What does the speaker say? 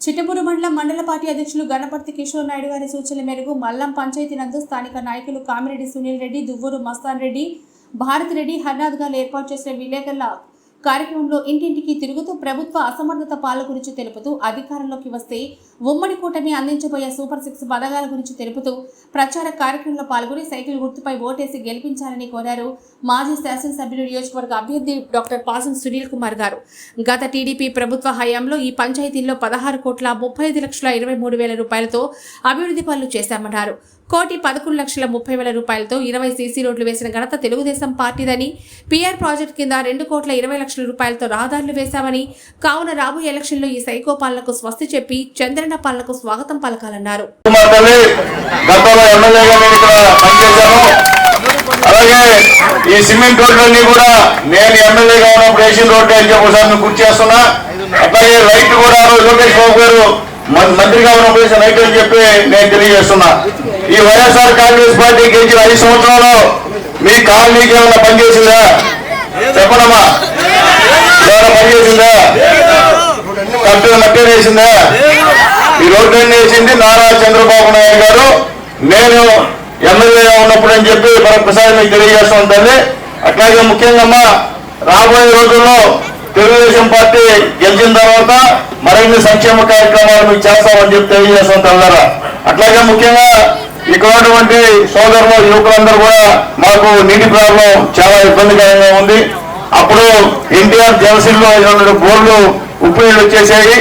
చిట్టపూరు మండలం మండల పార్టీ అధ్యక్షులు గణపతి కిషోర్ నాయుడు గారి సూచనల మేరకు మల్లం పంచాయతీ నందు స్థానిక నాయకులు కామిరెడ్డి సునీల్ రెడ్డి దువ్వూరు మస్తాన్ రెడ్డి భారత్ రెడ్డి హర్నాథ్ గారు ఏర్పాటు చేసిన విలేకరుల కార్యక్రమంలో ఇంటింటికి తిరుగుతూ ప్రభుత్వ అసమర్థత పాల గురించి తెలుపుతూ అధికారంలోకి వస్తే ఉమ్మడి కూటమి అందించబోయే సూపర్ సిక్స్ పథకాల గురించి తెలుపుతూ ప్రచార కార్యక్రమంలో పాల్గొని సైకిల్ గుర్తుపై ఓటేసి గెలిపించాలని కోరారు మాజీ శాసనసభ్యులు నియోజకవర్గ అభ్యర్థి డాక్టర్ పాసం సునీల్ కుమార్ గారు. గత టీడీపీ ప్రభుత్వ హయాంలో ఈ పంచాయతీల్లో పదహారు కోట్ల ముప్పై ఐదు లక్షల ఇరవై మూడు వేల రూపాయలతో అభివృద్ధి పనులు చేశామన్నారు. కోటి పదకొండు లక్షల ముప్పై వేల రూపాయలతో ఇరవై సీసీ రోడ్లు వేసిన ఘనత తెలుగుదేశం పార్టీదని పీఆర్ ప్రాజెక్ట్ కింద రెండు కోట్ల ఇరవై లక్షల రూపాయలతో రహదారులు వేశామని కావున రాబోయే ఎలక్షన్లో ఈ సైకో పాలనకు స్వస్తి చెప్పి చంద్రన్న పాలనకు స్వాగతం పలకాలన్నారు. అలాగే ఈ సిమెంట్ రోడ్లన్నీ కూడా నేను ఎమ్మెల్యేగా ఉన్నప్పుడు ఏసీ రోడ్లు అని చెప్పి ఒకసారి గుర్తు చేస్తున్నా. అట్లాగే రైట్ కూడా లోకేష్ బాబు గారు మంత్రిగా ఉన్నప్పుడు రైట్ అని చెప్పి నేను తెలియజేస్తున్నా. ఈ వైఎస్ఆర్ కాంగ్రెస్ పార్టీ గెలిచిన ఐదు సంవత్సరాలు మీ కాలనీకి ఏమైనా పనిచేసిందా? చెప్పనమ్మా. ఏమైనా పనిచేసిందా కట్టిన మట్టి వేసిందా? ఈ రోడ్డు వేసింది నారా చంద్రబాబు నాయుడు గారు. నేను ఎమ్మెల్యేగా ఉన్నప్పుడు అని చెప్పి మరొకసారి మీకు తెలియజేస్తూ ఉంటుంది అట్లాగే ముఖ్యంగా రాబోయే రోజుల్లో తెలుగుదేశం పార్టీ గెలిచిన తర్వాత మరిన్ని సంక్షేమ కార్యక్రమాలు మీకు చేస్తామని చెప్పి తెలియజేస్తాం తల్లారా అట్లాగే ముఖ్యంగా ఇక్కడ ఉన్నటువంటి సోదరులు యువకులందరూ కూడా మాకు నీటి ప్రాబ్లం చాలా ఇబ్బందికరంగా ఉంది. అప్పుడు ఎన్టీఆర్ జలసిల్లో బోర్లు ఉప్పు నీళ్ళు వచ్చేసాయి